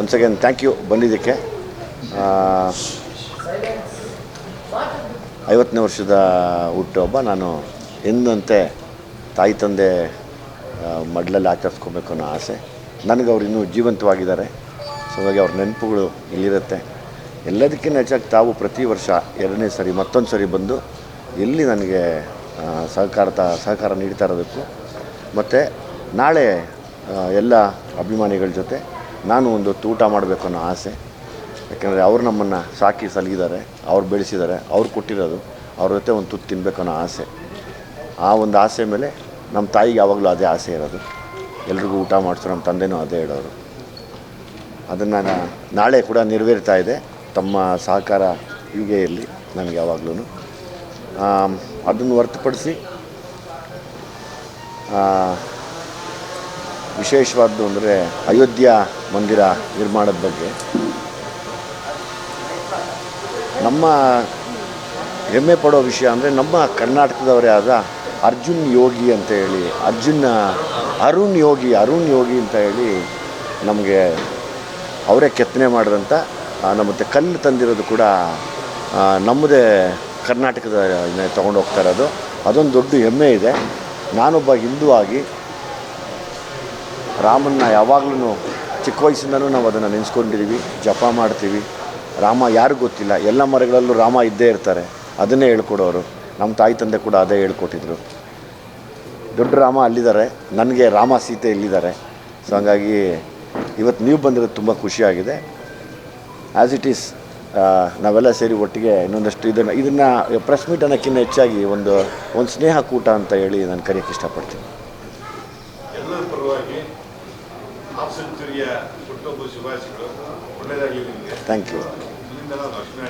Once again thank you ಬಂದಿದ್ದಕ್ಕೆ. ಐವತ್ತನೇ ವರ್ಷದ ಹುಟ್ಟುಹಬ್ಬ ನಾನು ಎಂದಂತೆ ತಾಯಿ ತಂದೆ ಮಡ್ಲಲ್ಲಿ ಆಚರಿಸ್ಕೊಬೇಕು ಅನ್ನೋ ಆಸೆ. ನನಗೆ ಅವ್ರು ಇನ್ನೂ ಜೀವಂತವಾಗಿದ್ದಾರೆ. ಸೊ ಹಾಗಾಗಿ ಅವ್ರ ನೆನಪುಗಳು ಇಲ್ಲಿರುತ್ತೆ. ಎಲ್ಲದಕ್ಕಿಂತ ಹೆಚ್ಚಾಗಿ ತಾವು ಪ್ರತಿ ವರ್ಷ ಎರಡನೇ ಸರಿ, ಮತ್ತೊಂದು ಸರಿ ಬಂದು ಎಲ್ಲಿ ನನಗೆ ಸಹಕಾರ ಸಹಕಾರ ನೀಡ್ತಾ ಇರೋದಕ್ಕೂ. ಮತ್ತು ನಾಳೆ ಎಲ್ಲ ಅಭಿಮಾನಿಗಳ ಜೊತೆ ನಾನು ಒಂದು ಊಟ ಮಾಡಬೇಕು ಅನ್ನೋ ಆಸೆ. ಯಾಕೆಂದರೆ ಅವರು ನಮ್ಮನ್ನು ಸಾಕಿ ಸಲಗಿದ್ದಾರೆ, ಅವ್ರು ಬೆಳೆಸಿದ್ದಾರೆ, ಅವ್ರು ಕೊಟ್ಟಿರೋದು, ಅವ್ರ ಜೊತೆ ಒಂದು ತುತ್ತು ತಿನ್ನಬೇಕು ಅನ್ನೋ ಆಸೆ. ಆ ಒಂದು ಆಸೆ ಮೇಲೆ ನಮ್ಮ ತಾಯಿಗೆ ಯಾವಾಗಲೂ ಅದೇ ಆಸೆ ಇರೋದು. ಎಲ್ರಿಗೂ ಊಟ ಮಾಡಿಸೋ, ನಮ್ಮ ತಂದೆನೂ ಅದೇ ಹೇಳೋರು. ಅದನ್ನು ನಾಳೆ ಕೂಡ ನೆರವೇರ್ತಾ ಇದೆ ತಮ್ಮ ಸಹಕಾರ ಹೀಗೆ ಇರಲಿ ನನಗೆ ಯಾವಾಗಲೂ ಅದನ್ನು ಹೊರತುಪಡಿಸಿ ವಿಶೇಷವಾದ್ದು ಅಂದರೆ ಅಯೋಧ್ಯ ಮಂದಿರ ನಿರ್ಮಾಣದ ಬಗ್ಗೆ. ನಮ್ಮ ಹೆಮ್ಮೆ ಪಡೋ ವಿಷಯ ಅಂದರೆ ನಮ್ಮ ಕರ್ನಾಟಕದವರೇ ಆದ ಅರ್ಜುನ್ ಯೋಗಿ ಅಂತ ಹೇಳಿ, ಅರ್ಜುನ್, ಅರುಣ್ ಯೋಗಿ ಅರುಣ್ ಯೋಗಿ ಅಂತ ಹೇಳಿ ನಮಗೆ ಅವರೇ ಕೆತ್ತನೆ ಮಾಡಿದಂಥ ಮತ್ತು ಕಲ್ಲು ತಂದಿರೋದು ಕೂಡ ನಮ್ಮದೇ ಕರ್ನಾಟಕದ ತೊಗೊಂಡು ಹೋಗ್ತಾ ಇರೋದು. ಅದೊಂದು ದೊಡ್ಡ ಹೆಮ್ಮೆ ಇದೆ. ನಾನೊಬ್ಬ ಹಿಂದೂ ಆಗಿ ರಾಮನ್ನ ಯಾವಾಗಲೂ ಚಿಕ್ಕ ವಯಸ್ಸಿಂದನೂ ನಾವು ಅದನ್ನು ನೆನೆಸ್ಕೊಂಡಿದ್ದೀವಿ ಜಪ ಮಾಡ್ತೀವಿ. ರಾಮ ಯಾರಿಗೂ ಗೊತ್ತಿಲ್ಲ, ಎಲ್ಲ ಮರಗಳಲ್ಲೂ ರಾಮ ಇದ್ದೇ ಇರ್ತಾರೆ. ಅದನ್ನೇ ಹೇಳ್ಕೊಡೋರು. ನಮ್ಮ ತಾಯಿ ತಂದೆ ಕೂಡ ಅದೇ ಹೇಳ್ಕೊಟ್ಟಿದ್ರು. ದೊಡ್ಡ ರಾಮ ಅಲ್ಲಿದ್ದಾರೆ. ನನಗೆ ರಾಮ ಸೀತೆ ಇಲ್ಲಿದ್ದಾರೆ. ಸೊ ಹಂಗಾಗಿ ಇವತ್ತು ನೀವು ಬಂದಿರೋದು ತುಂಬ ಖುಷಿಯಾಗಿದೆ. ಆ್ಯಸ್ ಇಟ್ ಈಸ್ ನಾವೆಲ್ಲ ಸೇರಿ ಒಟ್ಟಿಗೆ ಇನ್ನೊಂದಷ್ಟು ಇದನ್ನು ಇದನ್ನು ಪ್ರೆಸ್ ಮೀಟ್ ಅನ್ನೋಕ್ಕಿಂತ ಹೆಚ್ಚಾಗಿ ಒಂದು ಒಂದು ಸ್ನೇಹ ಕೂಟ ಅಂತ ಹೇಳಿ ನಾನು ಕರೆಯೋಕ್ಕೆ ಇಷ್ಟಪಡ್ತೀನಿ ಎಲ್ಲರ ಪರವಾಗಿ ಸೆಂಚುರಿಯ ಹುಟ್ಟುಹಬ್ಬ ಶುಭಾಶಯಗಳು ಒಳ್ಳೆಯದಾಗಲಿ ನಿಮಗೆ. ಥ್ಯಾಂಕ್ ಯು ಮುಂದಿನ ಲಕ್ಷ್ಮೀ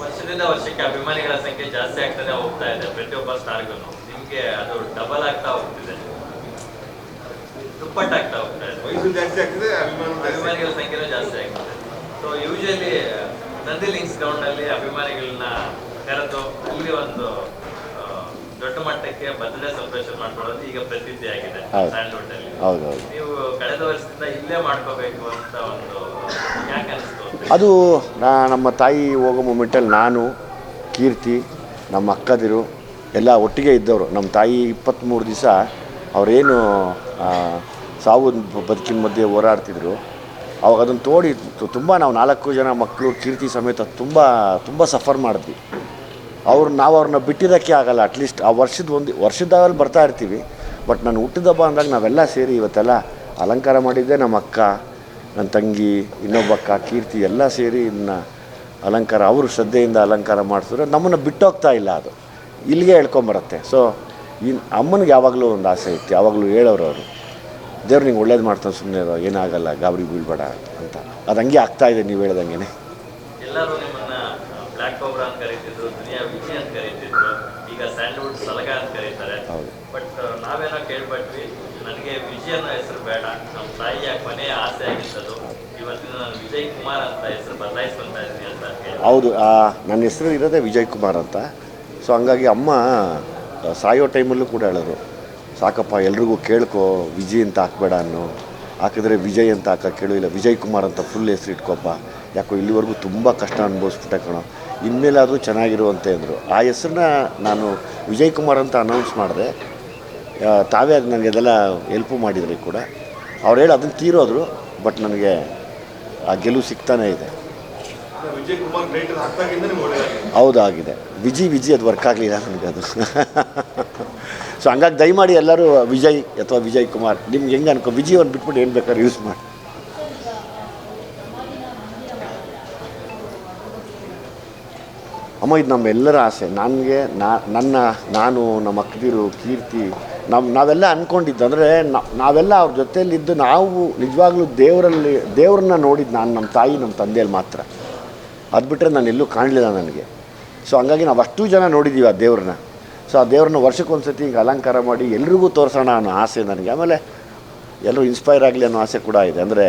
ವರ್ಷದಿಂದ ವರ್ಷಕ್ಕೆ ಅಭಿಮಾನಿಗಳ ಸಂಖ್ಯೆ ಜಾಸ್ತಿ ಆಗ್ತಾನೆ ಹೋಗ್ತಾ ಇದೆ ಪ್ರತಿಯೊಬ್ಬ ಸ್ಟಾರ್ಗೂ ನಿಮಗೆ ಅದು ಡಬಲ್ ಆಗ್ತಾ ಹೋಗ್ತಿದೆ. ದುಪ್ಪಟ್ಟಾಗ್ತಾ ಹೋಗ್ತಾ ಇದೆ. ವಯಸ್ಸು ಜಾಸ್ತಿ ಆಗ್ತದೆ ಅಭಿಮಾನಿಗಳ ಸಂಖ್ಯೆನೂ ಜಾಸ್ತಿ ಆಗ್ತದೆ. So usually Nandi links ground ಅಲ್ಲಿ ಅಭಿಮಾನಿಗಳನ್ನ ಕರೆದು ಅಲ್ಲಿ ಒಂದು ದೊಡ್ಡ ಮಟ್ಟಕ್ಕೆ ಭದ್ರತೆ ಸೆಲೆಬ್ರೇಷನ್ ಮಾಡ್ಕೊಳ್ಳೋದು ಈಗ ಪ್ರಸಿದ್ಧಿ ಆಗಿದೆ ಹೌದು. ಸ್ಯಾಂಡ್ವುಡ್ ಅಲ್ಲಿ. ನೀವು ಕಳೆದ ವರ್ಷದಿಂದ ಇಲ್ಲೇ ಮಾಡ್ಕೋಬೇಕು ಅಂತ ಒಂದು ಯಾಕೆ ಅನಿಸ್ತು? ಅದು ನಾ ನಮ್ಮ ತಾಯಿ ಹೋಗೋ ಮೂಮೆಂಟಲ್ಲಿ ನಾನು ಕೀರ್ತಿ ನಮ್ಮ ಅಕ್ಕದಿರು ಎಲ್ಲ ಒಟ್ಟಿಗೆ ಇದ್ದವರು. ನಮ್ಮ ತಾಯಿ ಇಪ್ಪತ್ತ್ಮೂರು ದಿವಸ ಅವರೇನು ಸಾವು ಬದುಕಿನ ಮಧ್ಯೆ ಹೋರಾಡ್ತಿದ್ರು. ಅವಾಗ ಅದನ್ನು ತೋಡಿ ತುಂಬ ನಾವು ನಾಲ್ಕು ಜನ ಮಕ್ಕಳು ಕೀರ್ತಿ ಸಮೇತ ತುಂಬ ತುಂಬ ಸಫರ್ ಮಾಡಿದ್ವಿ. ಅವ್ರು ನಾವು ಅವ್ರನ್ನ ಬಿಟ್ಟಿರೋಕ್ಕೆ ಆಗಲ್ಲ. ಅಟ್ಲೀಸ್ಟ್ ಆ ವರ್ಷದ ಒಂದು ವರ್ಷದಲ್ಲಿ ಬರ್ತಾ ಇರ್ತೀವಿ. ಬಟ್ ನಾನು ಹುಟ್ಟಿದ ಹಬ್ಬ ಅಂದಾಗ ನಾವೆಲ್ಲ ಸೇರಿ ಇವತ್ತೆಲ್ಲ ಅಲಂಕಾರ ಮಾಡಿದ್ದೆ ನಮ್ಮ ಅಕ್ಕ, ನನ್ನ ತಂಗಿ, ಇನ್ನೊಬ್ಬ ಅಕ್ಕ, ಕೀರ್ತಿ ಎಲ್ಲ ಸೇರಿ ಇದನ್ನ ಅಲಂಕಾರ, ಅವರು ಶ್ರದ್ಧೆಯಿಂದ ಅಲಂಕಾರ ಮಾಡಿಸಿದ್ರೆ ನಮ್ಮನ್ನು ಬಿಟ್ಟೋಗ್ತಾ ಇಲ್ಲ ಅದು. ಇಲ್ಲಿಗೆ ಹೇಳ್ಕೊಂಬರುತ್ತೆ ಸೊ ಇನ್ ಅಮ್ಮನಿಗೆ ಯಾವಾಗಲೂ ಒಂದು ಆಸೆ ಇತ್ತು. ಯಾವಾಗಲೂ ಹೇಳೋರು ಅವರು, ದೇವ್ರು ನಿಂಗೆ ಒಳ್ಳೇದು ಮಾಡ್ತಾನೆ ಸುಮ್ಮನೆ ಏನಾಗಲ್ಲ ಗಾಬರಿ ಬೀಳ್ಬೇಡ ಅಂತ. ಅದು ಹಂಗೆ ಆಗ್ತಾ ಇದೆ, ನೀವು ಹೇಳ್ದಂಗೆ ಎಲ್ಲರೂ ನಿಮ್ಮನ್ನ ಬ್ಲ್ಯಾಕ್ ಕೋಬ್ರಾ ಅಂತ ಕರೀತಿದ್ರು ದುನಿಯಾ ವಿಜಿ ಅಂತ ಕರೀತಿದ್ರು ಈಗ ಸ್ಯಾಂಡ್ವುಡ್ ಸಲಗ ಅಂತ ಕರೀತಾರೆ ಹೌದು. ಬಟ್ ನಾವೇನೋ ಕೇಳ್ಪಟ್ವಿ ನನಗೆ ವಿಜಯ್ ಅನ್ನೋ ಹೆಸರು ಬೇಡ. ನಮ್ಮ ತಾಯಿಯ ಕೊನೆಯ ಆಸೆ ಆಗಿದ್ದದು. ಇವತ್ತಿನ ನಾನು ವಿಜಯ್ ಕುಮಾರ್ ಅಂತ ಹೆಸರು ಬದಲಾಯಿಸ್ಕೊಂತ ಇದ್ದೀನಿ ಅಂತ ಹೌದು ನನ್ನ ಹೆಸರು ಇರೋದೇ ವಿಜಯ್ ಕುಮಾರ್ ಅಂತ. ಸೊ, ಹಂಗಾಗಿ ಅಮ್ಮ ಸಾಯೋ ಟೈಮಲ್ಲೂ ಕೂಡ ಹೇಳೋರು ಸಾಕಪ್ಪ, ಎಲ್ರಿಗೂ ಕೇಳ್ಕೊ, ವಿಜಯ್ ಅಂತ ಹಾಕ್ಬೇಡ ಅನ್ನೋ. ಹಾಕಿದ್ರೆ ವಿಜಯ್ ಅಂತ ಹಾಕ, ಕೇಳು. ಇಲ್ಲ, ವಿಜಯ್ ಕುಮಾರ್ ಅಂತ ಫುಲ್ ಹೆಸರು ಇಟ್ಕೊಪ್ಪ. ಯಾಕೋ ಇಲ್ಲಿವರೆಗೂ ತುಂಬ ಕಷ್ಟ ಅನುಭವಿಸ್ಬಿಟ್ಟೆ ಕಣೋ. ಇನ್ಮೇಲಾದರೂ ಚೆನ್ನಾಗಿರುವಂತೆ ಅಂದರು. ಆ ಹೆಸರನ್ನ ನಾನು ವಿಜಯ್ ಕುಮಾರ್ ಅಂತ ಅನೌನ್ಸ್ ಮಾಡಿದೆ. ತಾವೇ ನನಗೆ ಅದೆಲ್ಲ ಹೆಲ್ಪು ಮಾಡಿದ್ರು ಕೂಡ. ಅವ್ರು ಹೇಳಿ ಅದನ್ನು ತೀರೋದ್ರು ಬಟ್ ನನಗೆ ಆ ಗೆಲುವು ಸಿಗ್ತಾನೇ ಇದೆ. ಹೌದಾಗಿದೆ ವಿಜಿ ವಿಜಿ, ಅದು ವರ್ಕ್ ಆಗಲಿಲ್ಲ ನನಗೆ ಅದು. ಸೊ ಹಂಗಾಗಿ ದಯಮಾಡಿ ಎಲ್ಲರೂ ವಿಜಯ್ ಅಥವಾ ವಿಜಯ್ ಕುಮಾರ್, ನಿಮ್ಗೆ ಹೆಂಗೆ ಅನ್ಕೋ ವಿಜಿ ಒಂದು ಬಿಟ್ಬಿಟ್ಟು ಏನು ಬೇಕಾದ್ರೆ ಯೂಸ್ ಮಾಡಿ. ಅಮ್ಮ, ಇದು ನಮ್ಮೆಲ್ಲರ ಆಸೆ. ನನಗೆ, ನಾ, ನನ್ನ, ನಾನು, ನಮ್ಮ ಅಕ್ಕದಿರು, ಕೀರ್ತಿ ನಮ್ಮ ನಾವೆಲ್ಲ ಅಂದ್ಕೊಂಡಿದ್ದು ಅಂದರೆ ನಾವೆಲ್ಲ ಅವ್ರ ಜೊತೆಯಲ್ಲಿದ್ದು ನಾವು ನಿಜವಾಗ್ಲೂ ದೇವರಲ್ಲಿ ದೇವ್ರನ್ನ ನೋಡಿದ್ದು ನಾನು ನಮ್ಮ ತಾಯಿ ನಮ್ಮ ತಂದೆಯಲ್ಲಿ ಮಾತ್ರ. ಅದು ಬಿಟ್ಟರೆ ನಾನು ಎಲ್ಲೂ ಕಾಣಲಿಲ್ಲ ನನಗೆ. ಸೊ ಹಂಗಾಗಿ ನಾವು ಅಷ್ಟು ಜನ ನೋಡಿದ್ದೀವಿ ಆ ದೇವ್ರನ್ನ. ಸೊ ಆ ದೇವ್ರನ್ನ ವರ್ಷಕ್ಕೊಂದು ಸತಿ ಹಿಂಗೆ ಅಲಂಕಾರ ಮಾಡಿ ಎಲ್ರಿಗೂ ತೋರಿಸೋಣ ಅನ್ನೋ ಆಸೆ ನನಗೆ. ಆಮೇಲೆ ಎಲ್ಲರೂ ಇನ್ಸ್ಪೈರ್ ಆಗಲಿ ಅನ್ನೋ ಆಸೆ ಕೂಡ ಇದೆ. ಅಂದರೆ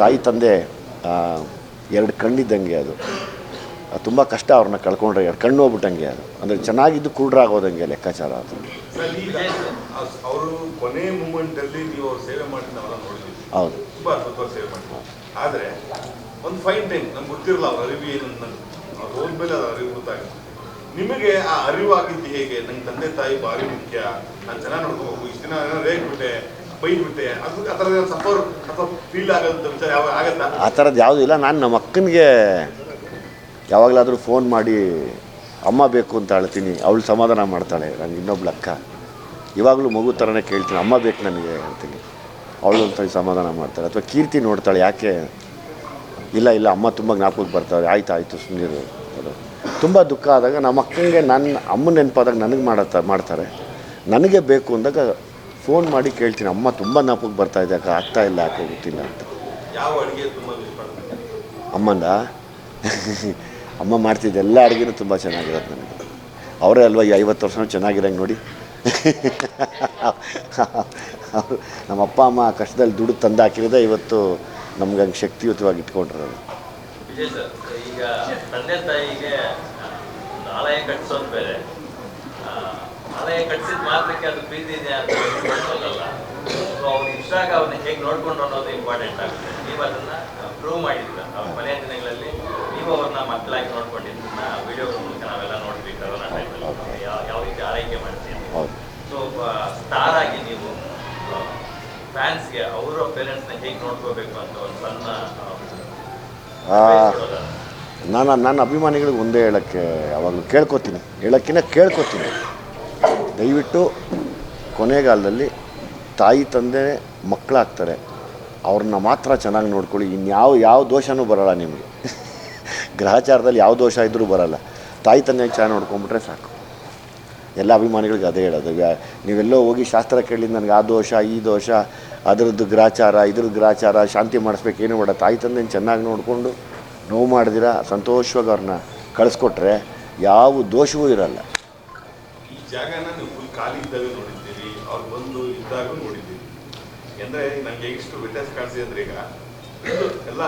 ತಾಯಿ, ತಂದೆ ಎರಡು ಕಣ್ಣಿದ್ದಂಗೆ ಅದು. ತುಂಬ ಕಷ್ಟ ಅವ್ರನ್ನ ಕಳ್ಕೊಂಡ್ರೆ, ಎರಡು ಕಣ್ಣು ಹೋಗ್ಬಿಟ್ಟಂಗೆ ಅದು. ಅಂದರೆ ಚೆನ್ನಾಗಿದ್ದು ಕುರುಡ್ರಾಗೋದಂಗೆ ಲೆಕ್ಕಾಚಾರ ಅದು. ಅವರು ಕೊನೆ ಮೂಮೆಂಟ್ ಅಲ್ಲಿ ನೀವು ಅವ್ರು ಸೇವೆ ಮಾಡಿ ನಾವೆಲ್ಲ ನೋಡಿದ್ವಿ. ಹೌದು. ತುಂಬಾ ಅದ್ಭುತವಾಗಿ ಸೇವೆ ಮಾಡಿದ್ರು ಆದ್ರೆ ಒಂದು ಫೈನ್ ಟೈಮ್ ನಮ್ಗೆ ಗೊತ್ತಿರಲ್ಲ ಅವ್ರ ಅರಿವು ಏನು ಅಂತ. ಅವ್ರು ಹೋದ್ಮೇಲೆ ಅವ್ರ ಅರಿವು ಗೊತ್ತಾಗುತ್ತೆ. ನಿಮಗೆ ಆ ಅರಿವಾಗಿದ್ದು ಹೇಗೆ? ನಂಗೆ ತಂದೆ ತಾಯಿ ಬಾರಿ ಮುಖ್ಯ. ನಾನು ಚೆನ್ನಾಗಿ ನೋಡ್ಕೋಬೇಕು ಇಷ್ಟು ದಿನ ಏನೋ ರೇಗ್ಬಿಟ್ಟೆ ಬೈದ್ಬಿಟ್ಟೆ ಅದು ಆ ಥರದ ಸಫರ್ ಅಥವಾ ಫೀಲ್ ಆಗೋದು ವಿಚಾರ ಯಾವ ಆಗತ್ತಾ? ಆ ಥರದ್ದು ಯಾವುದೂ ಇಲ್ಲ. ನಾನು ನಮ್ಮ ಅಕ್ಕನಿಗೆ ಯಾವಾಗಲಾದರೂ ಫೋನ್ ಮಾಡಿ ಅಮ್ಮ ಬೇಕು ಅಂತ ಹೇಳ್ತೀನಿ ಅವಳು ಸಮಾಧಾನ ಮಾಡ್ತಾಳೆ ನನಗೆ ಇನ್ನೊಬ್ಳು ಅಕ್ಕ. ಇವಾಗಲೂ ಮಗು ಥರನೇ ಕೇಳ್ತೀನಿ ಅಮ್ಮ ಬೇಕು ನನಗೆ ಹೇಳ್ತೀನಿ ಅವಳು ಅಂತ ಸಮಾಧಾನ ಮಾಡ್ತಾಳೆ ಅಥವಾ ಕೀರ್ತಿ ನೋಡ್ತಾಳೆ ಯಾಕೆ? ಇಲ್ಲ ಇಲ್ಲ ಅಮ್ಮ ತುಂಬ ಜ್ಞಾಪಕಕ್ಕೆ ಬರ್ತಾಳೆ ಆಯ್ತು ಆಯಿತು ಸುಮ್ಮನಿರು ತುಂಬ ದುಃಖ ಆದಾಗ ನಮ್ಮ ಅಕ್ಕನಿಗೆ ನನ್ನ ಅಮ್ಮನ ನೆನಪಾದಾಗ ನನಗೆ ಮಾಡತ್ತ ಮಾಡ್ತಾರೆ. ನನಗೆ ಬೇಕು ಅಂದಾಗ ಫೋನ್ ಮಾಡಿ ಕೇಳ್ತೀನಿ ಅಮ್ಮ ತುಂಬ ಜ್ಞಾಪಕಕ್ಕೆ ಬರ್ತಾ ಇದೆ ಅಕ್ಕ ಆಗ್ತಾ ಇಲ್ಲ ಯಾಕೆ ಗೊತ್ತಿಲ್ಲ ಅಂತ. ಅಮ್ಮಂದ ಅಮ್ಮ ಮಾಡ್ತಿದ್ದ ಎಲ್ಲ ಅಡುಗೆನೂ ತುಂಬ ಚೆನ್ನಾಗಿರೋದು ನನಗೆ. ಅವರೇ ಅಲ್ವಾ ಈ ಐವತ್ತು ವರ್ಷನೂ ಚೆನ್ನಾಗಿರಂಗೆ ನೋಡಿ. ಅವ್ರು- ನಮ್ಮ ಅಪ್ಪ ಅಮ್ಮ ಕಷ್ಟದಲ್ಲಿ ದುಡ್ಡು ತಂದು ಹಾಕಿರೋದೇ ಇವತ್ತು ನಮ್ಗೆ ಹಂಗೆ ಶಕ್ತಿಯುತವಾಗಿ ಇಟ್ಕೊಂಡಿರೋದು. ಈಗ ತಂದೆ ತಾಯಿಗೆ ಆಲಯ ಕಟ್ಸೋದು ಬೇರೆ ಆಲಯ ಕಟ್ಸಿದ ಮಾತ್ರಕ್ಕೆ ಅದು ಇದೆ ಅಂತ ಹೇಳ್ಕೊಳ್ಳಲ್ಲ ಸೊ ಅವ್ರು ಇಷ್ಟಾಗ ಅವ್ರನ್ನ ಹೇಗೆ ನೋಡ್ಕೊಂಡು ಅನ್ನೋದು ಇಂಪಾರ್ಟೆಂಟ್ ಆಗುತ್ತೆ. ನೀವು ಅದನ್ನ ಪ್ರೂವ್ ಮಾಡಿದ್ರ ಅವ್ರ ಮನೆಯ ದಿನಗಳಲ್ಲಿ ನೀವು ಅವ್ರನ್ನ ಮಕ್ಕಳಾಗಿ ನೋಡ್ಕೊಂಡಿದ್ದನ್ನ ವಿಡಿಯೋಗಳ ಮೂಲಕ ನಾವೆಲ್ಲ ನೋಡ್ತೀವಿ ಕರೋನಾ ಟೈಮಲ್ಲಿ ಯಾವ ರೀತಿ ಆರೈಕೆ ಮಾಡ್ತೀವಿ ಸೊ ಸ್ಟಾರ್ ಆಗಿ ನೀವು ಫ್ಯಾನ್ಸ್ಗೆ ಅವರ ಪೇರೆಂಟ್ಸ್ನ ಹೇಗೆ ನೋಡ್ಕೋಬೇಕು ಅಂತ ಒಂದು ಸಣ್ಣ. ನಾನು ನನ್ನ ಅಭಿಮಾನಿಗಳಿಗೆ ಒಂದೇ ಹೇಳೋಕ್ಕೆ ಯಾವಾಗಲೂ ಕೇಳ್ಕೊತೀನಿ. ಹೇಳೋಕ್ಕಿಂತ ಕೇಳ್ಕೊತೀನಿ. ದಯವಿಟ್ಟು ಕೊನೆಗಾಲದಲ್ಲಿ ತಾಯಿ ತಂದೆ ಮಕ್ಕಳಾಗ್ತಾರೆ. ಅವ್ರನ್ನ ಮಾತ್ರ ಚೆನ್ನಾಗಿ ನೋಡ್ಕೊಳ್ಳಿ. ಇನ್ಯಾವ ಯಾವ ದೋಷನೂ ಬರೋಲ್ಲ ನಿಮಗೆ. ಗ್ರಹಚಾರದಲ್ಲಿ ಯಾವ ದೋಷ ಇದ್ದರೂ ಬರಲ್ಲ. ತಾಯಿ ತಂದೆ ಚೆನ್ನಾಗಿ ನೋಡ್ಕೊಂಬಿಟ್ರೆ ಸಾಕು. ಎಲ್ಲ ಅಭಿಮಾನಿಗಳಿಗೆ ಅದೇ ಹೇಳೋದು. ನೀವೆಲ್ಲೋ ಹೋಗಿ ಶಾಸ್ತ್ರ ಕೇಳಿ ನನಗೆ ಆ ದೋಷ, ಈ ದೋಷ, ಅದರದ್ದು ಗ್ರಾಚಾರ ಇದ್ರದ್ದು ಗ್ರಾಚಾರ ಶಾಂತಿ ಮಾಡಿಸ್ಬೇಕು, ಏನು ಬೇಡ. ತಾಯಿ ತಂದೆನ ಚೆನ್ನಾಗಿ ನೋಡಿಕೊಂಡು ನೋವು ಮಾಡಿದಿರ, ಸಂತೋಷವಾಗಿ ಅವ್ರನ್ನ ಕಳಿಸ್ಕೊಟ್ರೆ ಯಾವ ದೋಷವೂ ಇರಲ್ಲ. ಈ ನೋಡಿದ್ದೀರಿ, ಅವ್ರು ಬಂದು ಇದ್ದಾಗ ನೋಡಿದ್ದೀರಿ. ಅಂದ್ರೆ ನಂಗೆ ಇಷ್ಟು ವ್ಯತ್ಯಾಸ ಈಗ, ಎಲ್ಲ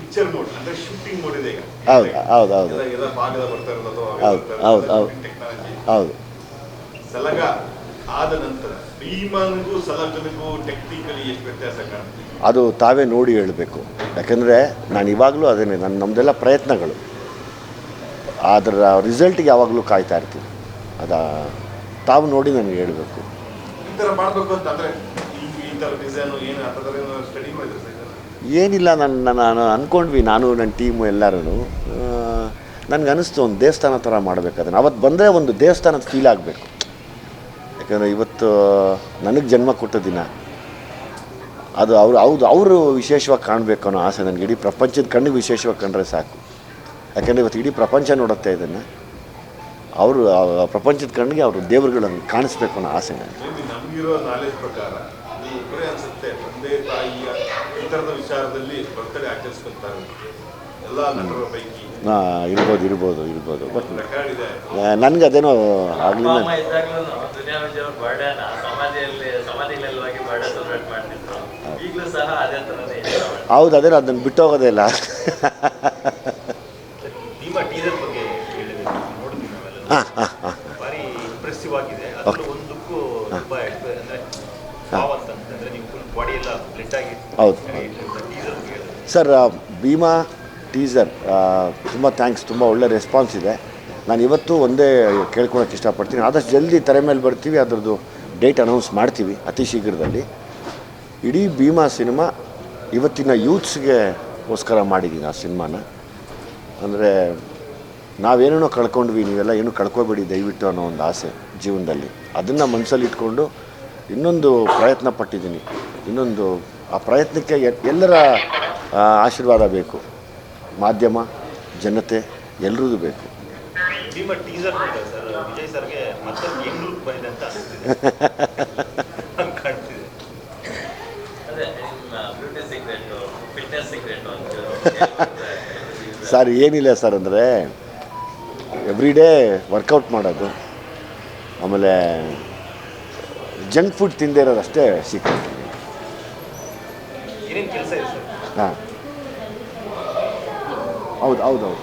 ಪಿಕ್ಚರ್ ಮೋಡ್ ಅಂದ್ರೆ ಶೂಟಿಂಗ್ ಮೋಡ್ ಇದೆ ಈಗ. ಹೌದು ಹೌದು ಹೌದು. ಎಲ್ಲ ಎಲ್ಲ ಭಾಗದ ಬರ್ತಾ ಇರೋದು ಹೌದು, ಹೌದು, ಹೌದು. ಟೆಕ್ನಾಲಜಿ ಹೌದು. ಸಲಗ ಆದ ನಂತರ ಭೀಮನ್ಗೂ ಸಲಗನಿಗೂ ಟೆಕ್ನಿಕಲಿ ಎಷ್ಟು ವ್ಯತ್ಯಾಸ ಕಾಣುತ್ತೆ? ಅದು ತಾವೇ ನೋಡಿ ಹೇಳಬೇಕು. ಯಾಕಂದರೆ ನಾನು ಇವಾಗಲೂ ಅದೇನೆ ನನ್ನ ನಮ್ಮದೆಲ್ಲ ಪ್ರಯತ್ನಗಳು. ಅದರ ರಿಸಲ್ಟ್ಗೆ ಯಾವಾಗಲೂ ಕಾಯ್ತಾ ಇರ್ತೀನಿ. ಅದ ತಾವು ನೋಡಿ ನನಗೆ ಹೇಳಬೇಕು. ಈ ತರ ಮಾಡಬೇಕು ಅಂತ ಅಂದ್ರೆ ಈ ತರ ಡಿಸೈನ್ ಏನು ಆ ಥರ ಸ್ಟಡಿ ಮಾಡಿದ್ರೆ? ಏನಿಲ್ಲ ನನ್ನ ನಾನು ಅಂದ್ಕೊಂಡ್ವಿ ನಾನು ನನ್ನ ಟೀಮು ಎಲ್ಲರೂ ನನಗೆ ಅನಿಸ್ತು ಒಂದು ದೇವಸ್ಥಾನ ಥರ ಮಾಡಬೇಕು ಅದನ್ನು. ಅವತ್ತು ಬಂದರೆ ಒಂದು ದೇವಸ್ಥಾನದ ಫೀಲ್ ಆಗಬೇಕು. ಯಾಕಂದರೆ ಇವತ್ತು, ನನಗೆ ಜನ್ಮ ಕೊಟ್ಟ ದಿನ. ಅದು ಅವರು ಹೌದು ಅವರು ವಿಶೇಷವಾಗಿ ಕಾಣಬೇಕು ಅನ್ನೋ ಆಸೆ ನನಗೆ. ಇಡೀ ಪ್ರಪಂಚದ ಕಣ್ಣಿಗೆ ವಿಶೇಷವಾಗಿ ಕಂಡ್ರೆ ಸಾಕು. ಯಾಕಂದರೆ ಇವತ್ತು ಇಡೀ ಪ್ರಪಂಚ ನೋಡುತ್ತೆ ಇದನ್ನು. ಅವರು ಪ್ರಪಂಚದ ಕಣ್ಣಿಗೆ ಅವರು ದೇವರುಗಳನ್ನು ಕಾಣಿಸ್ಬೇಕು ಅನ್ನೋ ಆಸೆ ನನಗೆ. ಥರದ ವಿಚಾರದಲ್ಲಿ ಬರ್ತಡೇ ಆಚರಿಸ್ಕೊಂತಾರೆ. ಎಲ್ಲ ನಟರ ಪೈಕಿ. ಹಾಂ ಇರ್ಬೋದು ಇರ್ಬೋದು ಇರ್ಬೋದು. ಬಟ್ ರೆಕಾರ್ಡ್ ಇದೆ. ನನಗೆ ಅದೇನೋ ಆಗಲಿಲ್ಲ. ಆಗಲಿ ಅಮ್ಮ ಇದ್ದಾಗ್ಲೂ ದುನಿಯಾ ವಿಜಯ್ ಅವ್ರ ಬರ್ಡೇನ ಸಮಾಧಿಯಲ್ಲಿ ಸಮಾಧಿಗಳಲ್ಲಿ ಬರ್ಡೇ ಸೆಲೆಬ್ರೇಟ್ ಮಾಡ್ತಿದ್ರು. ಈಗಲೂ ಸಹ ಅದೇ ಥರನೇ ಇದೆ. ಹೌದು ಅದೇನೋ ಅದನ್ನು ಬಿಟ್ಟು ಹೋಗೋದೇ ಇಲ್ಲ. ನಿಮ್ಮ ಟೀಸರ್ ಬಗ್ಗೆ ಹೇಳಿದ್ರೆ ನೋಡಿದ್ವಿ ನಾವೆಲ್ಲ. ಹಾಂ ಹಾಂ ಹಾಂ ಭಾರಿ ಇಂಪ್ರೆಸಿವ್ ಆಗಿದೆ. ಅದರಲ್ಲೂ ಒಂದಕ್ಕೂ ತುಂಬ ಎಕ್ಸ್ಪ- ಅಂದ್ರೆ ಹೌದು. ಸರ್ ಭೀಮಾ ಟೀಸರ್ ತುಂಬ ಥ್ಯಾಂಕ್ಸ್ ತುಂಬ ಒಳ್ಳೆ ರೆಸ್ಪಾನ್ಸ್ ಇದೆ. ನಾನು ಇವತ್ತು ಒಂದೇ ಕೇಳ್ಕೊಳಕ್ಕೆ ಇಷ್ಟಪಡ್ತೀನಿ. ಆದಷ್ಟು ಜಲ್ದಿ ತೆರೆ ಮೇಲೆ ಬರ್ತೀವಿ ಅದರದ್ದು ಡೇಟ್ ಅನೌನ್ಸ್ ಮಾಡ್ತೀವಿ ಅತಿ ಶೀಘ್ರದಲ್ಲಿ. ಇಡೀ ಭೀಮಾ ಸಿನಿಮಾ ಇವತ್ತಿನ ಯೂತ್ಸ್ಗೆ ಗೋಸ್ಕರ ಮಾಡಿದ್ದೀನಿ ಆ ಸಿನಿಮಾನ ಅಂದರೆ ನಾವೇನೇನೋ ಕಳ್ಕೊಂಡ್ವಿ ನೀವೆಲ್ಲ ಏನೂ ಕಳ್ಕೊಬೇಡಿ ದಯವಿಟ್ಟು ಅನ್ನೋ ಒಂದು ಆಸೆ ಜೀವನದಲ್ಲಿ. ಅದನ್ನು ಮನಸ್ಸಲ್ಲಿ ಇಟ್ಕೊಂಡು ಇನ್ನೊಂದು ಪ್ರಯತ್ನ ಪಟ್ಟಿದ್ದೀನಿ. ಇನ್ನೊಂದು ಆ ಪ್ರಯತ್ನಕ್ಕೆ ಎ- ಎಲ್ಲರ ಆಶೀರ್ವಾದ ಬೇಕು. ಮಾಧ್ಯಮ ಜನತೆ ಎಲ್ಲರದು ಬೇಕು. ನಿಮ್ಮ ಟೀಸರ್ ನೋಡಿದೆ ಸರ್. ವಿಜಯ್ ಸರ್ಗೆ ಮತ್ತೊಂದು ಹೆಂಗ್ ಲುಕ್ ಅಂತ ಅನಿಸ್ತಿದೆ ಹಂಗ್ ಕಾಣ್ತಿದೆ ಅದೇ ನಿಮ್ಮ ಬ್ಯೂಟಿ ಸೀಕ್ರೆಟ್ ಫಿಟ್ನೆಸ್ ಸೀಕ್ರೆಟ್ ಅಂತ ಸರ್ ಏನಿಲ್ಲ ಸರ್ ಅಂದರೆ ಎವ್ರಿ ಡೇ ವರ್ಕೌಟ್ ಮಾಡೋದು. ಆಮೇಲೆ ಜಂಕ್ ಫುಡ್ ತಿಂದೇ ಇರೋದಷ್ಟೇ ಸಿಕ್ಕಿದೆ ಹಾಂ. ಹೌದು ಹೌದು ಹೌದು.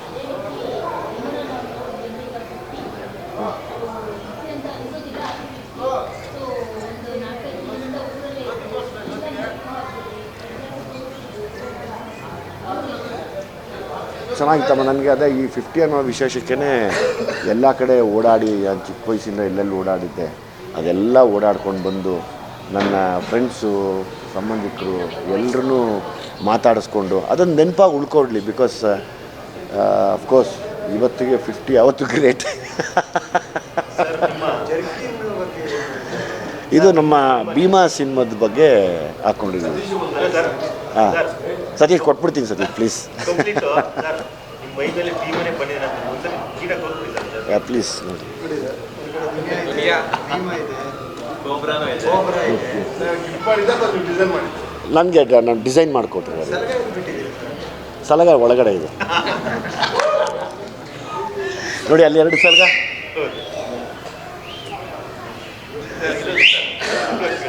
ಚೆನ್ನಾಗಿತ್ತಮ್ಮ ನನಗೆ ಅದೇ ಈ ಫಿಫ್ಟಿ ಅನ್ನೋ ವಿಶೇಷಕ್ಕೇ ಎಲ್ಲ ಕಡೆ ಓಡಾಡಿ ಚಿಕ್ಕ ವಯಸ್ಸಿಂದ ಎಲ್ಲೆಲ್ಲಿ ಓಡಾಡಿದ್ದೆ. ಅದೆಲ್ಲ ಓಡಾಡ್ಕೊಂಡು ಬಂದು ನನ್ನ ಫ್ರೆಂಡ್ಸು ಸಂಬಂಧಿಕರು ಎಲ್ಲರೂ ಮಾತಾಡಿಸ್ಕೊಂಡು ಅದನ್ನು ನೆನಪಾಗಿ ಉಳ್ಕೊಡ್ಲಿ ಬಿಕಾಸ್ ಅಫ್ಕೋರ್ಸ್ ಇವತ್ತಿಗೆ ಫಿಫ್ಟಿ ಅವತ್ತು ಗ್ರೇಟ್ ಇದು ನಮ್ಮ ಭೀಮಾ ಸಿನಿಮಾದ ಬಗ್ಗೆ ಹಾಕ್ಕೊಂಡಿದ್ದೀವಿ ಹಾಂ. ಸತೀಶ್ ಕೊಟ್ಬಿಡ್ತೀನಿ ಸತೀಶ್ ಪ್ಲೀಸ್ ಪ್ಲೀಸ್ ನೋಡಿ. ನನಗೆ ನಾನು ಡಿಸೈನ್ ಮಾಡಿಕೊಟ್ರಿ ಸಲಗ ಒಳಗಡೆ ಇದೆ. ನೋಡಿ ಅಲ್ಲಿ ಎರಡು ಸಲಗ.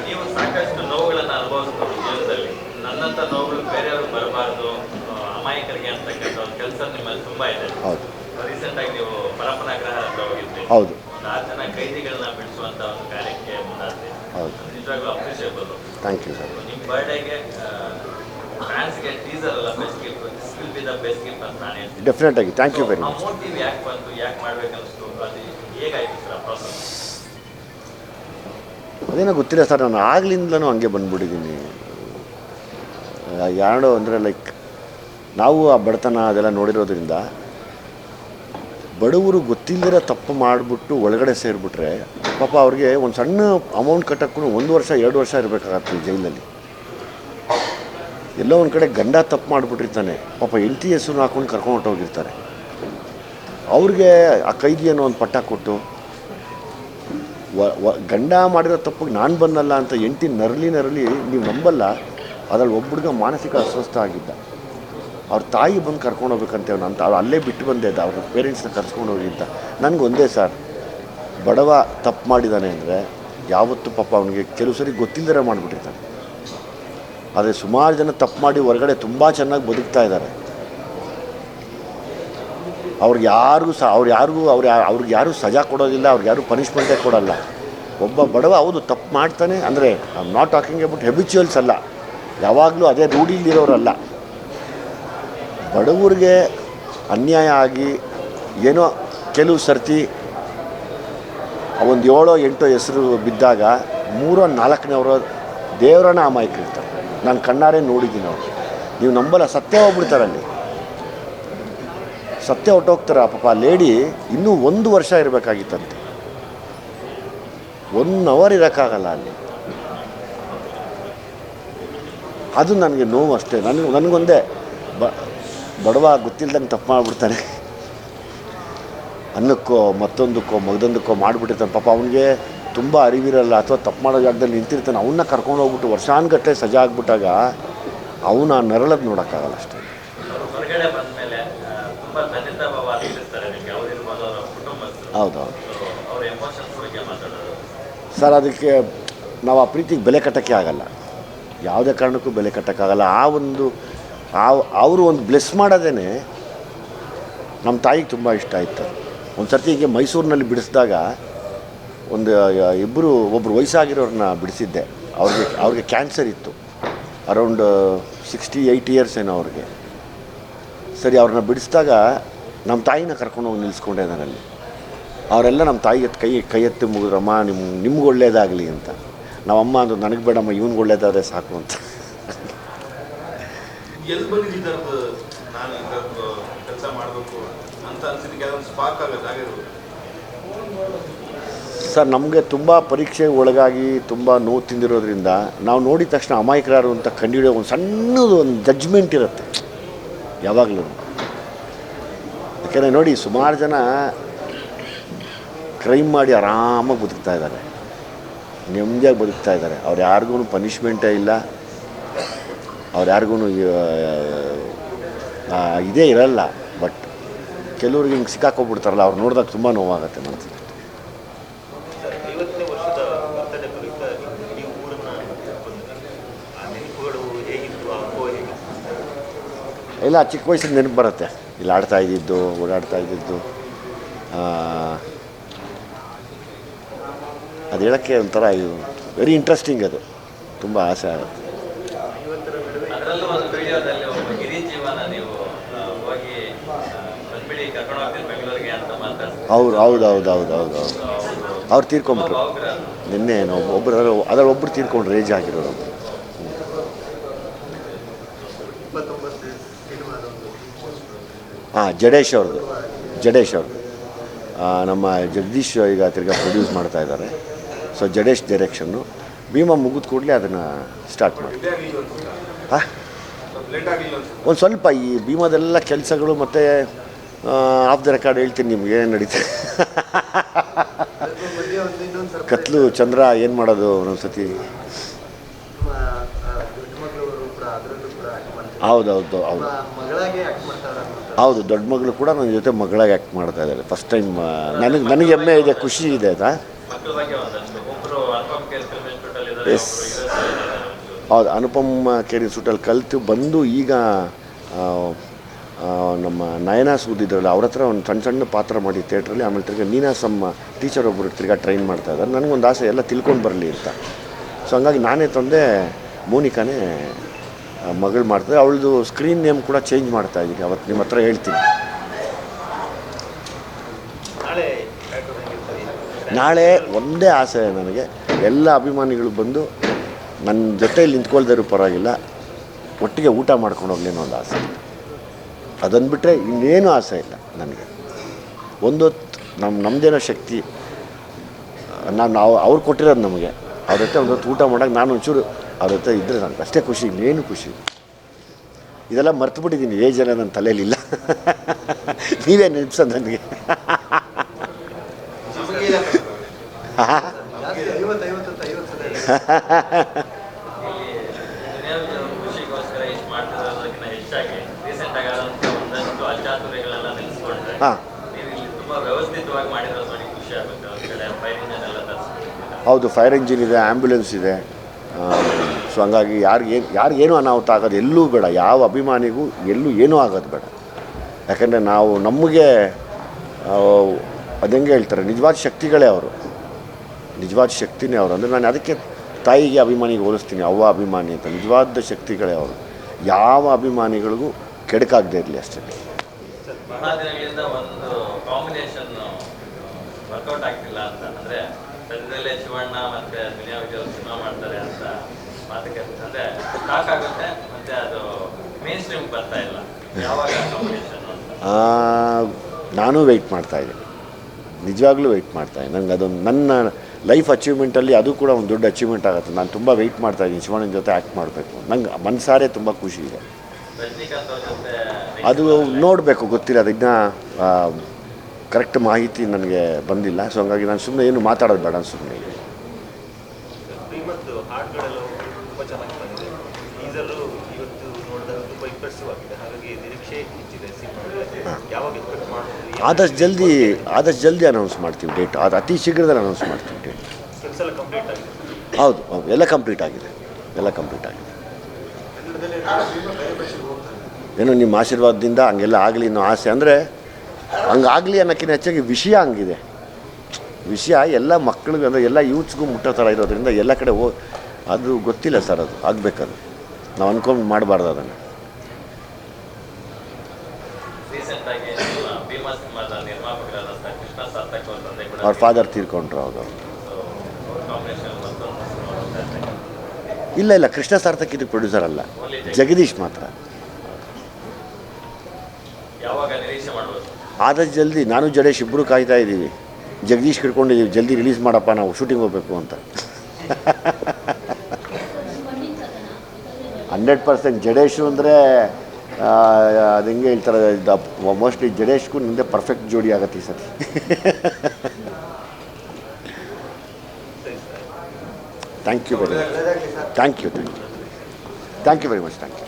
ನೀವು ಸಾಕಷ್ಟು ನೋವುಗಳನ್ನು ಅನುಭವಿಸ್ಬೋದು ಜೀವನದಲ್ಲಿ. ನನ್ನಂಥ ನೋವುಗಳು ಬೇರೆಯವರು ಬರಬಾರ್ದು. ಅಮಾಯಕರಿಗೆ ಅಂತಕ್ಕಂಥ ಒಂದು ಕೆಲಸ ನಿಮ್ಮಲ್ಲಿ ತುಂಬಾ ಇದೆ. ಹೌದು. ಆಗಿ ಜನ ಕೈದಿಗಳನ್ನ ಬಿಡಿಸುವಂತ ಒಂದು ಕಾರ್ಯಕ್ಕೆ ಮುಂದಾದ್ರಿ ಹೌದು. ನಿಜವಾಗ್ಲೂ ಅಪ್ರಿಷಿಯಬಲ್ ಥ್ಯಾಂಕ್ ಯು ಸರ್ ನಿಮ್ಮ ಬರ್ಡೇಗೆ ಫ್ಯಾನ್ಸ್ಗೆ ಟೀಸರ್ ಅಲ್ಲ best gift this will be the best gift ಅಂತ ನಾನು ಹೇಳ್ತೀನಿ. ಡೆಫಿನೆಟಾಗಿ thank you very much motive ಯಾಕೆ ಬಂತು ಯಾಕೆ ಮಾಡ್ಬೇಕನ್ನಿಸ್ತು ಅದು ಹೇಗಾಯ್ತು ಸರ್ ಪ್ರಾಸೆಸ್ ಅದೇನೋ ಗೊತ್ತಿಲ್ಲ ಸರ್ ನಾನು ಆಗ್ಲಿಂದಲೂ ಹಂಗೆ ಬಂದ್ಬಿಟ್ಟಿದ್ದೀನಿ. ಯಾರೋ ಅಂದರೆ ಲೈಕ್ ನಾವು ಆ ಬಡತನ ಅದೆಲ್ಲ ನೋಡಿರೋದ್ರಿಂದ ಬಡವರು ಗೊತ್ತಿಲ್ಲದಿರೋ ತಪ್ಪು ಮಾಡಿಬಿಟ್ಟು ಒಳಗಡೆ ಸೇರಿಬಿಟ್ರೆ, ಪಾಪ ಅವ್ರಿಗೆ ಒಂದು ಸಣ್ಣ ಅಮೌಂಟ್ ಕಟ್ಟಕ್ಕೂ ಒಂದು ವರ್ಷ, ಎರಡು ವರ್ಷ ಇರಬೇಕಾಗತ್ತೆ ಜೈಲಲ್ಲಿ. ಎಲ್ಲೋ ಒಂದು ಕಡೆ ಗಂಡ ತಪ್ಪು ಮಾಡಿಬಿಟ್ಟಿರ್ತಾನೆ. ಪಾಪ ಹೆಂಡತಿ ಹೆಸರು ಹಾಕೊಂಡು ಕರ್ಕೊಂಡು ಹೋಗಿರ್ತಾರೆ ಅವ್ರಿಗೆ ಆ ಕೈದಿ ಅನ್ನೋ ಒಂದು ಪಟ್ಟ ಕೊಟ್ಟು ಗಂಡ ಮಾಡಿರೋ ತಪ್ಪಿಗೆ ನಾನು ಬಂದಲ್ಲ ಅಂತ ಎಂಟಿ ನರಲಿ ನರಲಿ, ನೀವು ನಂಬಲ್ಲ, ಅದರಲ್ಲಿ ಒಬ್ಬ ಮಾನಸಿಕ ಅಸ್ವಸ್ಥ ಆಗಿದ್ದ. ಅವ್ರ ತಾಯಿ ಬಂದು ಕರ್ಕೊಂಡು ಹೋಗ್ಬೇಕಂತೇವೆ ಅಂತ. ಅವ್ರು ಅಲ್ಲೇ ಬಿಟ್ಟು ಬಂದೆ ಅವ್ರ ಪೇರೆಂಟ್ಸ್ನ ಕರ್ಸ್ಕೊಂಡು ಹೋಗಿ ಅಂತ. ನನಗೆ ಒಂದೇ ಸರ್. ಬಡವ ತಪ್ಪು ಮಾಡಿದ್ದಾನೆ ಅಂದರೆ ಯಾವತ್ತೂ ಪಾಪ ಅವನಿಗೆ ಕೆಲವು ಸರಿ ಗೊತ್ತಿಲ್ಲದೇ ಮಾಡಿಬಿಟ್ಟಿರ್ತಾನೆ. ಆದರೆ ಸುಮಾರು ಜನ ತಪ್ಪು ಮಾಡಿ ಹೊರಗಡೆ ತುಂಬ ಚೆನ್ನಾಗಿ ಬದುಕ್ತಾ ಇದ್ದಾರೆ ಅವ್ರಿಗೆ ಯಾರಿಗೂ ಸಹ ಅವ್ರು ಯಾರಿಗೂ, ಅವ್ರು ಅವ್ರಿಗೆ ಯಾರೂ ಸಜಾ ಕೊಡೋದಿಲ್ಲ, ಅವ್ರಿಗೆ ಯಾರೂ ಪನಿಷ್ಮೆಂಟೇ ಕೊಡಲ್ಲ. ಒಬ್ಬ ಬಡವ ಹೌದು ತಪ್ಪು ಮಾಡ್ತಾನೆ ಅಂದರೆ ನಾಟ್ ಟಾಕಿಂಗ್ ಅಬೌಟ್ ಹೆಬಿಚುವಲ್ಸ್ ಅಲ್ಲ. ಯಾವಾಗಲೂ ಅದೇ ರೂಢಿಲಿರೋರಲ್ಲ ಬಡವರಿಗೆ ಅನ್ಯಾಯ ಆಗಿ ಏನೋ ಕೆಲವು ಸರ್ತಿ ಒಂದು ಏಳೋ ಎಂಟೋ ಹೆಸರು ಬಿದ್ದಾಗ ಮೂರೋ ನಾಲ್ಕನೇವರು ದೇವರನ್ನ ಅಮಾಯಕರಿರ್ತಾರೆ ನಾನು ಕಣ್ಣಾರೆ ನೋಡಿದ್ದೀನಿ ಅವರು. ನೀವು ನಂಬಲ್ಲ, ಸತ್ಯ ಹೋಗ್ಬಿಡ್ತಾರೆ ಅಲ್ಲಿ. ಸತ್ಯ ಹೊಟ್ಟೋಗ್ತಾರೆ ಪಾಪ ಲೇಡಿ ಇನ್ನೂ ಒಂದು ವರ್ಷ ಇರಬೇಕಾಗಿತ್ತಂತೆ. ಒನ್ ಅವರ್ ಇರೋಕ್ಕಾಗಲ್ಲ ಅಲ್ಲಿ. ಅದು ನನಗೆ ನೋವು ಅಷ್ಟೇ. ನನಗೆ, ನನಗೊಂದೇ ಬ ಬಡವ ಗೊತ್ತಿಲ್ದಂಗೆ ತಪ್ಪು ಮಾಡಿಬಿಡ್ತಾನೆ ಅನ್ನಕ್ಕೋ ಮತ್ತೊಂದಕ್ಕೋ ಮಗದೊಂದಕ್ಕೋ ಮಾಡಿಬಿಟ್ಟಿರ್ತಾನೆ. ಪಾಪ ಅವನಿಗೆ ತುಂಬ ಅರಿವಿರಲ್ಲ ಅಥವಾ ತಪ್ಪು ಮಾಡೋ ಜಾಗದಲ್ಲಿ ನಿಂತಿರ್ತಾನೆ. ಅವನ್ನ ಕರ್ಕೊಂಡು ಹೋಗ್ಬಿಟ್ಟು ವರ್ಷಾನ್ಗಟ್ಟಲೆ ಸಜಾ ಆಗ್ಬಿಟ್ಟಾಗ ಅವನ ನರಳದ್ ನೋಡೋಕ್ಕಾಗಲ್ಲ ಅಷ್ಟೇ. ಹೌದೌದು. ಸರ್ ಅದಕ್ಕೆ ನಾವು ಆ ಪ್ರೀತಿಗೆ ಬೆಲೆ ಕಟ್ಟೋಕ್ಕೆ ಆಗಲ್ಲ. ಯಾವುದೇ ಕಾರಣಕ್ಕೂ ಬೆಲೆ ಕಟ್ಟೋಕ್ಕಾಗಲ್ಲ ಆ ಒಂದು ಆ ಅವರು ಒಂದು ಬ್ಲೆಸ್ ಮಾಡೋದೇ ನಮ್ಮ ತಾಯಿಗೆ ತುಂಬ ಇಷ್ಟ ಆಯಿತು. ಒಂದು ಸರ್ತಿ ಹೀಗೆ ಮೈಸೂರಿನಲ್ಲಿ ಬಿಡಿಸಿದಾಗ ಒಂದು ಇಬ್ಬರು ಒಬ್ಬರು ವಯಸ್ಸಾಗಿರೋರನ್ನ ಬಿಡಿಸಿದ್ದೆ. ಅವ್ರಿಗೆ ಅವ್ರಿಗೆ ಕ್ಯಾನ್ಸರ್ ಇತ್ತು. ಅರೌಂಡ್ ಸಿಕ್ಸ್ಟಿ ಏಯ್ಟ್ ಇಯರ್ಸ್ ಏನೋ ಅವ್ರಿಗೆ. ಸರಿ, ಅವ್ರನ್ನ ಬಿಡಿಸಿದಾಗ ನಮ್ಮ ತಾಯಿನ ಕರ್ಕೊಂಡು ಹೋಗಿ ನಿಲ್ಲಿಸ್ಕೊಂಡೆ ನಾನಲ್ಲಿ ಅವರೆಲ್ಲ ನಮ್ಮ ತಾಯಿ ಎತ್ತು ಕೈ ಕೈ ಎತ್ತಿ ಮುಗಿದ್ರಮ್ಮ ನಿಮ್ಮ ನಿಮ್ಗೆ ಒಳ್ಳೇದಾಗಲಿ ಅಂತ. ನಾವಮ್ಮ ಅಂದ್ರು, ನನಗೆ ಬೇಡಮ್ಮ, ಇವ್ನಿಗೆ ಒಳ್ಳೇದಾದರೆ ಸಾಕು ಅಂತ. ಎಲ್ಲಿ ನಾನು ಕೆಲಸ ಮಾಡಬೇಕು ಅಂತ ಅನ್ಸಿದ್ದಕ್ಕೆ ಸ್ಪಾರ್ಕ್ ಆಗಿರ್ಬೋದು ಸರ್, ನಮಗೆ ತುಂಬ ಪರೀಕ್ಷೆಗೆ ಒಳಗಾಗಿ ತುಂಬ ನೋವು ತಿಂದಿರೋದ್ರಿಂದ ನಾವು ನೋಡಿದ ತಕ್ಷಣ ಅಮಾಯಕರಾರು ಅಂತ ಕಂಡುಹಿಡಿಯೋ ಒಂದು ಸಣ್ಣದು ಒಂದು ಜಡ್ಜ್ಮೆಂಟ್ ಇರುತ್ತೆ. ಯಾವಾಗಲೂ. ಯಾಕೆಂದರೆ ನೋಡಿ, ಸುಮಾರು ಜನ ಕ್ರೈಮ್ ಮಾಡಿ ಆರಾಮಾಗಿ ಬದುಕ್ತಾ ಇದ್ದಾರೆ. ನೆಮ್ಮದಿಯಾಗಿ ಬದುಕ್ತಾ ಇದ್ದಾರೆ. ಅವ್ರು ಯಾರಿಗೂ ಪನಿಷ್ಮೆಂಟೇ ಇಲ್ಲ. ಅವ್ರು ಯಾರಿಗೂ ಇದೇ ಇರಲ್ಲ ಬಟ್ ಕೆಲವ್ರಿಗೆ ಹಿಂಗೆ ಸಿಕ್ಕಾಕೊಬಿಡ್ತಾರಲ್ಲ ಅವ್ರು ನೋಡಿದಾಗ ತುಂಬ ನೋವಾಗುತ್ತೆ ಮನಸ್ಸಿಗೆ ಇಲ್ಲ ಚಿಕ್ಕ ವಯಸ್ಸಿನ ನೆನಪು ಬರುತ್ತೆ. ಇಲ್ಲಿ ಆಡ್ತಾ ಇದ್ದಿದ್ದು ಓಡಾಡ್ತಾ ಇದ್ದಿದ್ದು ಅದು ಹೇಳೋಕ್ಕೆ ಒಂಥರ ಇದು ವೆರಿ ಇಂಟ್ರೆಸ್ಟಿಂಗ್ ಅದು. ತುಂಬ ಆಸೆ ಆಗುತ್ತೆ ಅದರಲ್ಲೂ ಒಂದು ವಿಡಿಯೋದಲ್ಲಿ ಒಬ್ಬ ಗಿರಿ ಜೀವನ ನೀವು ಆ, ಹೋಗಿ ಆ, ಬಂದ್ಬಿಡಿ ಕರ್ಕೊಂಡು ಹೋಗ್ತೀನಿ ಬೆಂಗಳೂರಿಗೆ ಅಂತ ಮಾತಾಡ್ತಾರೆ ಅವ್ರು ಹೌದು ಹೌದು ಹೌದು ಹೌದು ಹೌದು. ಅವ್ರು ತೀರ್ಕೊಂಬಿಟ್ರು ನಿನ್ನೆ ನಾವು ಒಬ್ಬರು ಅದ್ರಲ್ಲಿ ಒಬ್ಬರು ತೀರ್ಕೊಂಡು ರೇಜ್ ಆಗಿರೋರು ಹಾಂ ಜಡೇಶ್ ಅವ್ರದ್ದು ಜಡೇಶ್ ಅವ್ರದ್ದು. ನಮ್ಮ ಜಗದೀಶ್ ಈಗ ತಿರ್ಗಾ ಪ್ರೊಡ್ಯೂಸ್ ಮಾಡ್ತಾ ಇದ್ದಾರೆ. ಸೊ ಜಡೇಶ್ ಡೈರೆಕ್ಷನ್ನು ಭೀಮಾ ಮುಗಿದ ಕೂಡಲೇ ಅದನ್ನು ಸ್ಟಾರ್ಟ್ ಮಾಡಿ ಹಾಂ? ಒಂದು ಸ್ವಲ್ಪ ಈ ಭೀಮಾದೆಲ್ಲ ಕೆಲಸಗಳು ಮತ್ತು ಆಫ್ ದ ರೆಕಾರ್ಡ್ ಹೇಳ್ತೀನಿ ನಿಮ್ಗೆ ಏನು ನಡೀತದೆ ಕತ್ಲು, ಚಂದ್ರ ಏನು ಮಾಡೋದು ಸತಿ ಹೌದು ಹೌದು ಹೌದು. ಹೌದು ದೊಡ್ಡ ಮಗಳು ಕೂಡ ನನ್ನ ಜೊತೆ ಮಗಳಾಗಿ ಆ್ಯಕ್ಟ್ ಮಾಡ್ತಾ ಇದ್ದಾರೆ ಫಸ್ಟ್ ಟೈಮ್ ನನಗೆ ನನಗೆ ಹೆಮ್ಮೆ ಇದೆ, ಖುಷಿ ಇದೆ, ಆಯಿತಾ ಎಸ್. ಹೌದು, ಅನುಪಮ್ ಕೇರಿ ಸೂಟಲ್ಲಿ ಕಲಿತು ಬಂದು ಈಗ ನಮ್ಮ ನಯನ ಸೂದಿದ್ರಲ್ಲ ಅವ್ರ ಹತ್ರ ಒಂದು ಸಣ್ಣ ಸಣ್ಣ ಪಾತ್ರ ಮಾಡಿ ಥಿಯೇಟ್ರಲ್ಲಿ ಆಮೇಲೆ ತಿರ್ಗಿ ನೀನಾಸಮ್ಮ ಟೀಚರ್ ಒಬ್ಬರು ತಿರ್ಗಾ ಟ್ರೈನ್ ಮಾಡ್ತಾ ಇದ್ದಾರೆ. ನನಗೊಂದು ಆಸೆ ಎಲ್ಲ ತಿಳ್ಕೊಂಡು ಬರಲಿ ಅಂತ. ಸೊ ಹಂಗಾಗಿ ನಾನೇ ತಂದೆ ಮೋನಿಕಾನೇ ಮಗಳು ಮಾಡ್ತಾರೆ ಅವಳದು ಸ್ಕ್ರೀನ್ ನೇಮ್ ಕೂಡ ಚೇಂಜ್ ಮಾಡ್ತಾ ಇದ್ದೀನಿ ಅವತ್ತು ನಿಮ್ಮ ಹತ್ರ ಹೇಳ್ತೀನಿ. ನಾಳೆ ನಾಳೆ ಒಂದೇ ಆಸೆ ನನಗೆ ಎಲ್ಲ ಅಭಿಮಾನಿಗಳು ಬಂದು ನನ್ನ ಜೊತೆಯಲ್ಲಿ ನಿಂತ್ಕೊಳ್ದಿರೋ ಪರವಾಗಿಲ್ಲ ಒಟ್ಟಿಗೆ ಊಟ ಮಾಡ್ಕೊಂಡು ಹೋಗ್ಲಿ ಅನ್ನೋ ಒಂದು ಆಸೆ. ಅದನ್ನು ಬಿಟ್ಟರೆ ಇನ್ನೇನು ಆಸೆ ಇಲ್ಲ ನನಗೆ. ಒಂದೊತ್ತು ನಮ್ಮ ನಮ್ಮದೇನೋ ಶಕ್ತಿ ನಾನು ನಾವು ಅವ್ರು ಕೊಟ್ಟಿರೋದು ನಮಗೆ. ಅವ್ರ ಜೊತೆ ಒಂದು ಹೊತ್ತು ಊಟ ಮಾಡೋಕೆ ನಾನು ಒಂಚೂರು ಅವ್ರ ಜೊತೆ ಇದ್ದರೆ ನನಗೆ ಅಷ್ಟೇ ಖುಷಿ ಇನ್ನೇನು ಖುಷಿ. ಇದೆಲ್ಲ ಮರ್ತು ಬಿಟ್ಟಿದ್ದೀನಿ ಏ ಜನ ನನ್ನ ತಲೆಯಲ್ಲಿಲ್ಲ ನೀವೇ ನೆನಪಿಸೋದು ನನಗೆ. ಜಾಸ್ತಿ ಐವತ್ತು ಐವತ್ತು ಅಂತ ಐವತ್ತು ಸಲ ಇದೆ. ಇಲ್ಲಿ ದುನಿಯಾ ವಿಜಯ್ ಅವ್ರ ಖುಷಿಗೋಸ್ಕರ ಇಷ್ಟು ಮಾಡ್ತಿರೋದಕ್ಕಿಂತ ಹೆಚ್ಚಾಗಿ ರೀಸೆಂಟ್ ಆಗಿ ಆದಂಥ ಒಂದಷ್ಟು ಅಚಾತುರ್ಯಗಳೆಲ್ಲ ನಿಲ್ಲಿಸ್ಕೊಂಡ್ರೆ ಹಾಂ ನೀವು ಇಲ್ಲಿ ತುಂಬಾ ವ್ಯವಸ್ಥಿತವಾಗಿ ಮಾಡಿರೋದು ನೋಡಿ ಖುಷಿ ಆಗುತ್ತೆ ಒಂದ್ ಕಡೆ ಫೈರ್ ಇಂಜನ್ ಎಲ್ಲ ತರಿಸ್ಬಿಟ್ಟಿದ್ದೀರಾ ಹೌದು ಫೈರ್ ಇಂಜಿನ್ ಇದೆ ಆ್ಯಂಬುಲೆನ್ಸ್ ಇದೆ. ಸೊ ಹಂಗಾಗಿ ಯಾರಿಗೇನು ಯಾರಿಗೇನು ಅನಾಹುತ ಆಗೋದು, ಎಲ್ಲೂ ಬೇಡ. ಯಾವ ಅಭಿಮಾನಿಗೂ ಎಲ್ಲೂ ಏನೂ ಆಗೋದು ಬೇಡ. ಯಾಕಂದರೆ ನಾವು ನಮಗೆ ಅದಂಗೆ ಹೇಳ್ತಾರೆ, ನಿಜವಾದ ಶಕ್ತಿಗಳೇ ಅವರು. ನಿಜವಾದ ಶಕ್ತಿನೇ ಅವರು. ಅಂದರೆ ನಾನು ಅದಕ್ಕೆ ತಾಯಿಗೆ ಅಭಿಮಾನಿಗೆ ಹೋಲಿಸ್ತೀನಿ, ಅವ್ವ ಅಭಿಮಾನಿ ಅಂತ. ನಿಜವಾದ ಶಕ್ತಿಗಳೇ ಅವರು. ಯಾವ ಅಭಿಮಾನಿಗಳಿಗೂ ಕೆಡಕಾಗದೇ ಇರಲಿ ಅಷ್ಟೇ. ಒಂದು ಕಾಂಬಿನೇಷನ್ ವರ್ಕೌಟ್ ಆಗ್ತಿಲ್ಲ ಅಂತ. ಅಂದ್ರೆ ಸದ್ಯದಲ್ಲೇ ಶಿವಣ್ಣ ಮತ್ತೆ ದುನಿಯಾ ವಿಜಯ್ ಸಿನಿಮಾ ಮಾಡ್ತಾರೆ ಅಂತ ಮಾತುಕತೆ ಅಂದ್ರೆ ಟಾಕ್ ಆಗುತ್ತೆ ಮತ್ತೆ ಅದು ಮೇನ್ ಸ್ಟ್ರೀಮ್ ಬರ್ತಾ ಇಲ್ಲ. ಯಾವಾಗ ನಾನು ವೆಯ್ಟ್ ಮಾಡ್ತಾಯಿದ್ದೀನಿ ನಿಜವಾಗ್ಲೂ ವೆಯ್ಟ್ ಮಾಡ್ತಾಯಿದ್ದೀನಿ ನಂಗೆ ಅದೊಂದು ನನ್ನ ಲೈಫ್ ಅಚೀವ್ಮೆಂಟಲ್ಲಿ ಅದು ಕೂಡ ಒಂದು ದೊಡ್ಡ ಅಚೀವ್ಮೆಂಟ್ ಆಗುತ್ತೆ. ನಾನು ತುಂಬ ವೆಯ್ಟ್ ಮಾಡ್ತಾಯಿದ್ದೀನಿ ಶಿವಣ್ಣನ ಜೊತೆ ಆ್ಯಕ್ಟ್ ಮಾಡಬೇಕು. ನಂಗೆ ಮನಸಾರೆ ತುಂಬ ಖುಷಿ ಇದೆ. ಅದು ನೋಡಬೇಕು ಗೊತ್ತಿಲ್ಲ. ಅದನ್ನ ಕರೆಕ್ಟ್ ಮಾಹಿತಿ ನನಗೆ ಬಂದಿಲ್ಲ. ಸೊ ಹಂಗಾಗಿ ನಾನು ಸುಮ್ಮನೆ ಏನು ಮಾತಾಡೋದು ಬೇಡ ಸುಮ್ಮನೆ ಆದಷ್ಟು ಜಲ್ದಿ ಆದಷ್ಟು ಜಲ್ದಿ ಅನೌನ್ಸ್ ಮಾಡ್ತೀವಿ ಡೇಟ್ ಅದು ಅತಿ ಶೀಘ್ರದಲ್ಲಿ ಅನೌನ್ಸ್ ಮಾಡ್ತೀವಿ ಡೇಟ್ ಹೌದು ಹೌದು. ಎಲ್ಲ ಕಂಪ್ಲೀಟ್ ಆಗಿದೆ. ಎಲ್ಲ ಕಂಪ್ಲೀಟ್ ಆಗಿದೆ. ಏನು ನಿಮ್ಮ ಆಶೀರ್ವಾದದಿಂದ ಹಂಗೆಲ್ಲ ಆಗಲಿ ಅನ್ನೋ ಆಸೆ ಅಂದರೆ ಹಂಗಾಗಲಿ ಅನ್ನೋಕ್ಕಿಂತ ಹೆಚ್ಚಾಗಿ ವಿಷಯ ಹಂಗಿದೆ. ವಿಷಯ ಎಲ್ಲ ಮಕ್ಕಳಿಗೆ ಅಂದರೆ ಎಲ್ಲ ಯೂತ್ಸ್ಗೂ ಮುಟ್ಟೋ ಥರ ಇರೋದ್ರಿಂದ ಎಲ್ಲ ಕಡೆ ಹೋ ಅದು ಗೊತ್ತಿಲ್ಲ ಸರ್ ಅದು ಆಗಬೇಕದು. ನಾವು ಅನ್ಕೊಂಡು ಮಾಡಬಾರ್ದು ಅದನ್ನು. ಅವ್ರ ಅವ್ರ ಫಾದರ್ ತೀರ್ಕೊಂಡ್ರು ಹೌದು. ಇದ್ದಾರೆ. ಇಲ್ಲ ಇಲ್ಲ ಕೃಷ್ಣ ಸಾರ್ಥಕ್ ಇದು ಪ್ರೊಡ್ಯೂಸರ್ ಅಲ್ಲ. ಜಗದೀಶ್ ಮಾತ್ರ. ಆದಷ್ಟು ಜಲ್ದಿ ನಾನು ಜಡೇಶ್ ಇಬ್ಬರು ಕಾಯ್ತಾ ಇದ್ದೀವಿ. ಜಗದೀಶ್ ಕಿಡ್ಕೊಂಡಿದ್ದೀವಿ ಜಲ್ದಿ ರಿಲೀಸ್ ಮಾಡಪ್ಪ, ನಾವು ಶೂಟಿಂಗ್ ಹೋಗಬೇಕು ಅಂತ. ಹಂಡ್ರೆಡ್ ಪರ್ಸೆಂಟ್ ಜಡೇಶು ಅಂದರೆ ಅದು ಹೆಂಗೆ ಹೇಳ್ತಾರೆ ಮೋಸ್ಟ್ಲಿ ಜಡೇಶ್ಗೂ ನಿಂದೆ ಪರ್ಫೆಕ್ಟ್ ಜೋಡಿ ಆಗತ್ತೆ ಈ thank you very much thank you thank you thank you very much thank you